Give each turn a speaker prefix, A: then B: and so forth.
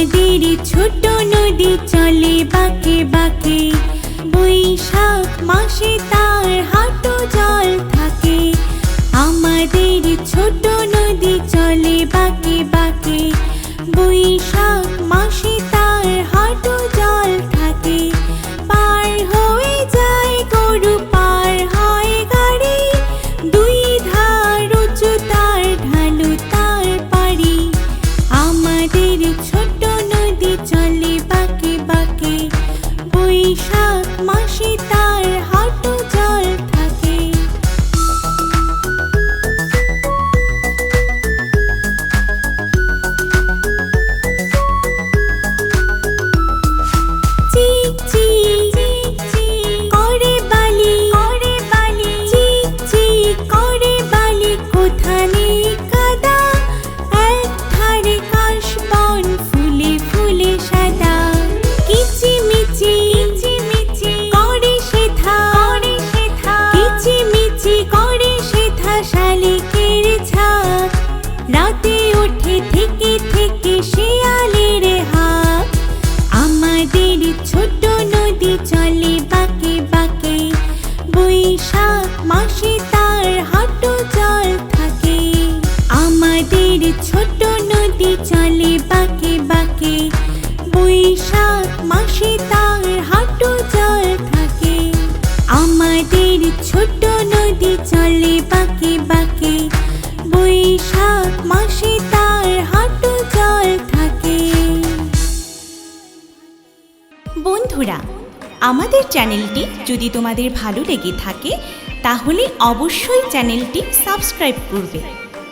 A: আমাদের ছোট নদী চলে বাঁকে বাঁকে। বৈশাখ মাসে বৈশাখ মাসি তার রাতে ওঠে থেকে থেকে শিয়ালের হাক আমাদের ছোট নদী চলে বাঁকে বাঁকে। বৈশাখ মাসে তার হাঁটু জল থাকে। আমাদের ছোট নদী চলে বাঁকে বাঁকে। বৈশাখ মাসে তার হাঁটু জল থাকে। আমাদের ছোট নদী বৈশাখ মাসে তার হাঁটু জল থাকে। বন্ধুরা, আমাদের চ্যানেলটি যদি তোমাদের ভালো লেগে থাকে, তাহলে অবশ্যই চ্যানেলটি সাবস্ক্রাইব করবে।